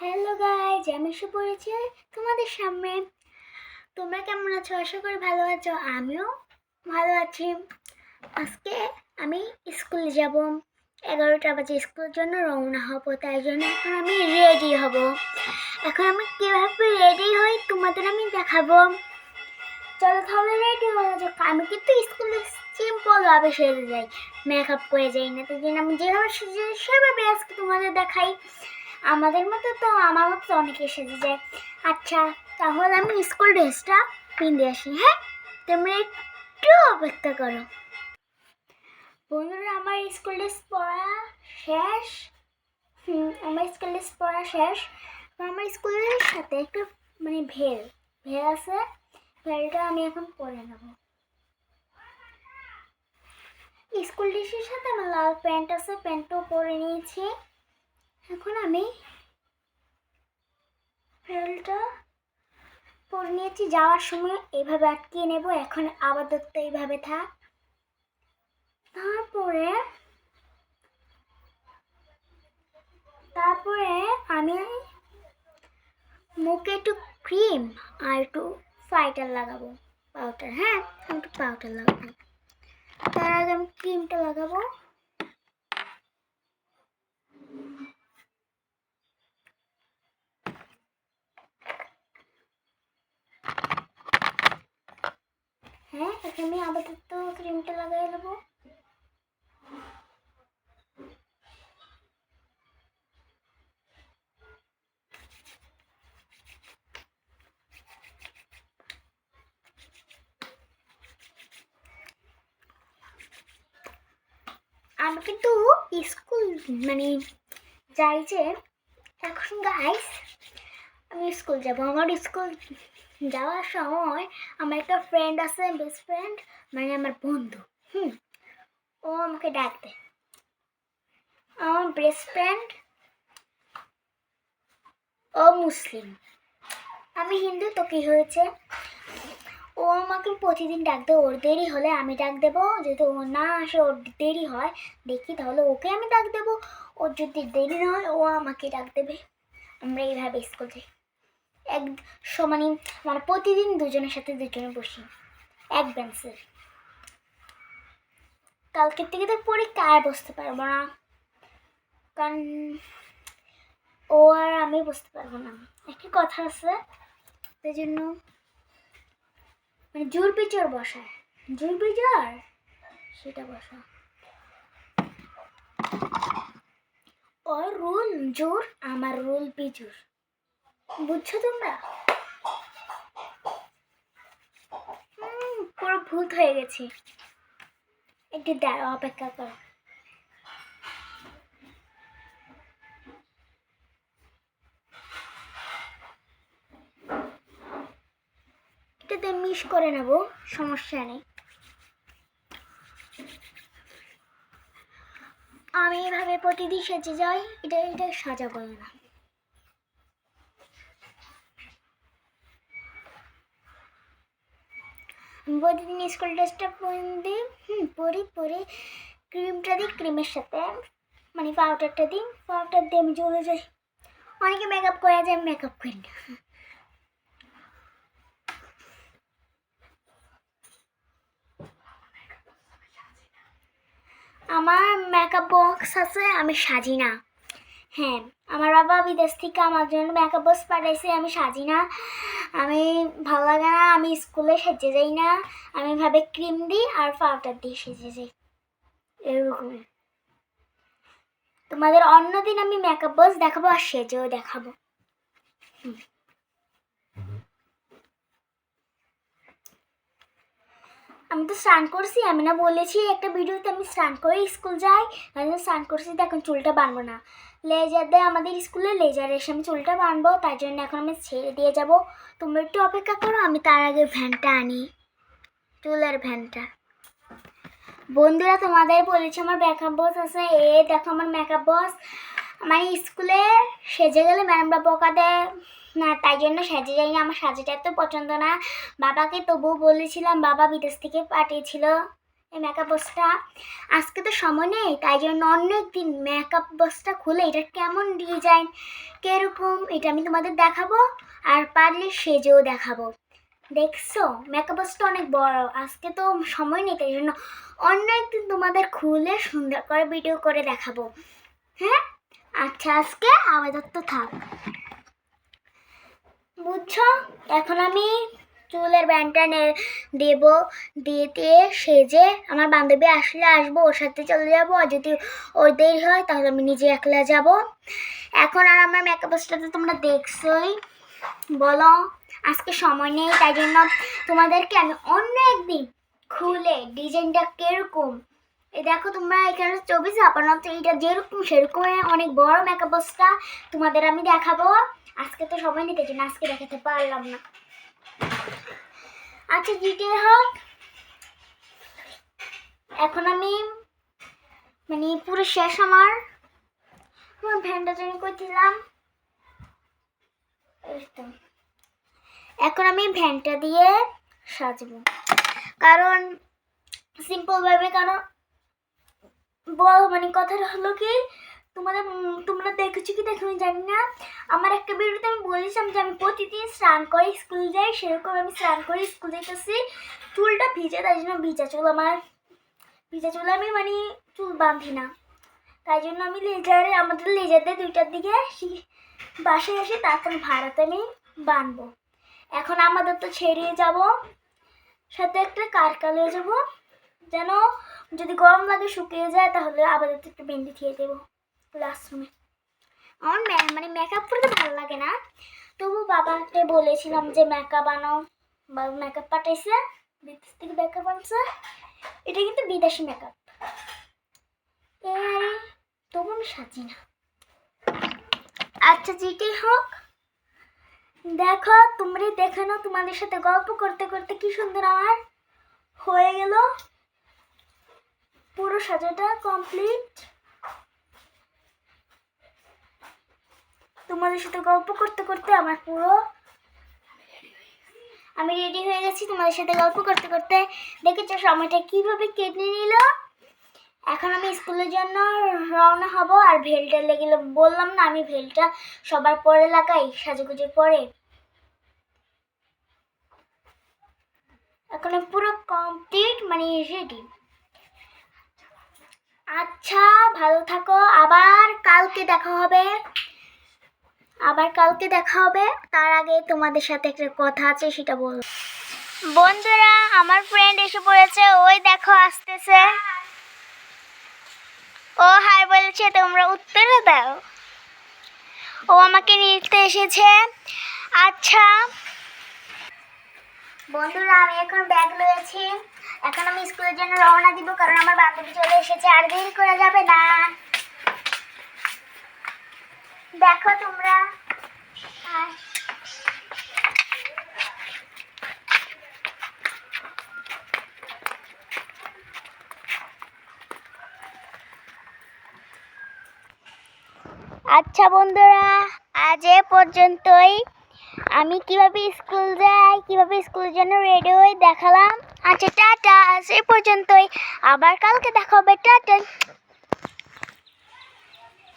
Hello guys আমি এসে পড়েছি তোমাদের সামনে। তোমরা কেমন আছো? আশা করি ভালো আছো। আমিও ভালো আছি। আজকে আমি স্কুলে যাব। এগারোটা বাজে স্কুলের জন্য রওনা হব, তাই জন্য এখন আমি রেডি হব। এখন আমি কীভাবে রেডি হই তোমাদের আমি দেখাবো। চলো তাহলে রেডি হয়ে যাক। আমি কিন্তু স্কুলে সিম্পলভাবে সেজে যাই। মেকআপ করে যাই না তাই জন্য আমি যেভাবে সেজে সেভাবে আজকে তোমাদের দেখাই। আমাদের মতো তো আমার মতো অনেকে সেজে যায় আচ্ছা তাহলে আমি স্কুল ড্রেসটা পিনতে আসি হ্যাঁ? তোমরা একটু অপেক্ষা করো। বন্ধুরা, আমার স্কুল ড্রেস পড়া শেষ। হুম, আমার স্কুল ড্রেস পড়া শেষ। আমার স্কুলের সাথে একটা মানে ভেল ভেল আছে। ভেলটা আমি এখন পরে নেব। স্কুল ড্রেসের সাথে আমার লাল প্যান্ট আছে, প্যান্টও পরে নিয়েছি। এখন আমি ফেলটা পরে নিয়েছি। যাওয়ার সময় এভাবে আটকিয়ে নেব, এখন আপাতত এইভাবে থাক। তারপরে তারপরে আমি মুখে একটু ক্রিম আর একটু ফাইটার লাগাবো। পাউডার হ্যাঁ একটু পাউডার লাগাবো। তার আগে আমি ক্রিমটা লাগাবো। হ্যাঁ এখন আমি আপাতত ক্রিমটা লাগাই নেব। আমি কিন্তু স্কুল মানে যাই যে, এখন গাইস আমি স্কুল যাব, আমার স্কুল যাওয়ার সময় আমার একটা ফ্রেন্ড আছে বেস্ট ফ্রেন্ড মানে আমার বন্ধু, হুম, ও আমাকে ডাক দেয় আমার বেস্ট ফ্রেন্ড ও মুসলিম। আমি হিন্দু, তো কী হয়েছে? ও আমাকে প্রতিদিন ডাক দেয় ওর দেরি হলে আমি ডাক দেবো। যদি ও না আসে, ওর দেরি হয়, দেখি তাহলে ওকে আমি ডাক দেবো। ওর যদি দেরি না হয়, ও আমাকে ডাক দেবে। আমরা এইভাবে স্কুল যাই। এক সমানে মানে প্রতিদিন দুজনের সাথে দুজনে বসি। এক বেঞ্চে কালকের থেকে তো পরীক্ষা আর বসতে পারব না। কারণ ও আর আমি বসতে পারব না। একই কথা আছে। সেই জন্য মানে জোর পিচর বসায় জোর পিচর? সেটা বসা। ওর রুল জোর, আমার রুল পিচুর। বুঝছ তোমরা? পুরো ভূত হয়ে গেছি। একটু দাঁড়াও, অপেক্ষা করো। এটাতে মিশ করে নেব, সমস্যা নেই। আমি এভাবে প্রতিদিন সেজে যাই, এটা এটা সাজা বলে না। প্রতিদিন স্কুল ড্রেসটা দিই হুম, পরি, পরে। ক্রিমটা দিই ক্রিমের সাথে মানে পাউডারটা দিই পাউডার দিয়ে আমি চলে যাই অনেকে মেকআপ করে যায় মেকআপ করি না। আমার মেকআপ বক্স আছে, আমি সাজি না। হ্যাঁ আমার বাবা বিদেশ থেকে আমার জন্য মেকআপ বক্স পাঠাইছে, আমি সাজি না। আমি ভালো লাগে না। আমি স্কুলে সেজে যাই না। আমি ভাবে ক্রিম দিই আর পাউডার দিয়ে সেজে যাই। এরকম। তোমাদের অন্যদিন আমি মেকআপ বক্স দেখাবো আর সেজেও দেখাবো। হুম। আমি তো স্নান করছি, আমি না বলেছি একটা ভিডিওতে আমি স্নান করে স্কুল যাই, আমি স্নান করছি তো এখন চুলটা বানবো না। লেজার দেয় আমাদের স্কুলে লেজার এসে আমি চুলটা বানবো তাই জন্য এখন আমি ছেড়ে দিয়ে যাব। তোমরা একটু অপেক্ষা করো, আমি তার আগে ভ্যানটা আনি, চুলের ভ্যানটা। বন্ধুরা, তোমাদের বলেছি আমার মেকআপ বস আছে, এ দেখো আমার মেকআপ বস মানে স্কুলে সেজে গেলে ম্যাডামরা বকা দেয়। না, তাই জন্য সেজে যাই না আমার সাজাটা এত পছন্দ না। বাবাকে তবুও বলেছিলাম, বাবা বিদেশ থেকে পাঠিয়েছিল এই মেকআপ বক্সটা আজকে তো সময় নেই, তাই জন্য অন্য একদিন মেকআপ বক্সটা খুলে এটা কেমন ডিজাইন কীরকম, এটা আমি তোমাদের দেখাবো। আর পারলে সেজেও দেখাবো। দেখছ? মেকআপ বক্সটা অনেক বড়। আজকে তো সময় নেই, তাই জন্য অন্য একদিন তোমাদের খুলে সুন্দর করে ভিডিও করে দেখাবো। হ্যাঁ? আচ্ছা আজকে আমাদের তো থাক। বুঝছ? এখন আমি চুলের ব্যান্ডটা দেব, দিয়ে সেজে আমার বান্ধবী আসলে আসব, ওর সাথে চলে যাব, আর যদি ওর দেরি হয় তাহলে আমি নিজে একলা যাব। এখন আর আমার মেকআপ তো তোমরা দেখছোই। বলো, আজকে সময় নেই, তাই জন্য তোমাদেরকে আমি অন্য একদিন খুলে ডিজাইনটা কীরকম এই দেখো তোমরা এখানে ছবি ছাপানো তো এইটা যেরকম সেরকম অনেক বড় মেকআপ বক্সটা তোমাদের আমি দেখাবো। আজকে তো সময় নিতে না, আজকে দেখাতে পারলাম না। আচ্ছা জিতে হোক। এখন আমি মানে পুরো শেষ আমার। আমার ভ্যানটা জন্য করছিলাম এখন আমি ভ্যানটা দিয়ে সাজবো। কারণ সিম্পলভাবে কারণ মানে কথাটা হলো কি, তোমাদের তোমরা দেখেছ কি দেখো জানি না। আমার একটা ভিডিওতে আমি বলেছিলাম যে আমি প্রতিদিন স্নান করে স্কুল যাই, সেরকম আমি স্নান করে স্কুল যেতেছি চুলটা ভিজে, তাই জন্য ভিজা চুল আমার। ভিজা চুল আমি মানে চুল বাঁধি না। তাই জন্য আমি লেজারে আমাদের লেজারদের দুইটার দিকে বাসায় এসে তারপর ভাড়াতে আমি বানবো এখন আমাদের তো ছেড়িয়ে যাব, সাথে একটা কারকালে যাব। যেন যদি গরম লাগে শুকিয়ে যায়, তাহলে আবার একটু বেন্ডি খেয়ে দেবো ক্লাসরুমে আমার মে- মানে মেকআপ করতে ভালো লাগে না। তবু বাবাকে বলেছিলাম যে মেকআপ আনো বাবা মেকআপ পাঠাইছে, বিদেশ থেকে মেকআপ আনছে। এটা কিন্তু বিদেশি মেকআপ তবু আমি সাজি না। আচ্ছা যেটাই হোক, দেখো তোমরা দেখে নাও তোমাদের সাথে গল্প করতে করতে কি সুন্দর আমার হয়ে গেল। পুরো সাজাটা কমপ্লিট তোমাদের সাথে গল্প করতে করতে আমার পুরো আমি রেডি হয়ে গেছি তোমাদের সাথে গল্প করতে করতে। দেখেছ সময়টা কীভাবে কেটে নিল? এখন আমি স্কুলের জন্য রওনা হব আর ভেলটা লেগে বললাম না আমি ভেলটা সবার পরে লাগাই সাজুগুজুর পরে। এখন পুরো কমপ্লিট মানে রেডি আচ্ছা ভালো থাকো। আবার কালকে দেখা হবে। আবার কালকে দেখা হবে। তার আগে তোমাদের সাথে একটা কথা আছে, সেটা বলো। বন্ধুরা, আমার ফ্রেন্ড এসে পড়েছে। ওই দেখো, আসতেছে। ও হাই বলছে, তোমরা উত্তর দাও। ও আমাকে নিতে এসেছে। আচ্ছা। বন্ধুরা, আমি এখন ব্যাগ লয়েছি। এখন আমি স্কুলের জন্য রওনা দিব, কারণ আমার বান্ধবী চলে এসেছে, আর দেরি করা যাবে না। দেখো তোমরা। আচ্ছা বন্ধুরা, আজ এ পর্যন্তই। আমি কীভাবে স্কুল যাই, কীভাবে স্কুলের জন্য রেডি হই দেখালাম। আচ্ছা টাটা আজ এ পর্যন্তই। আবার কালকে দেখা হবে। টাটা।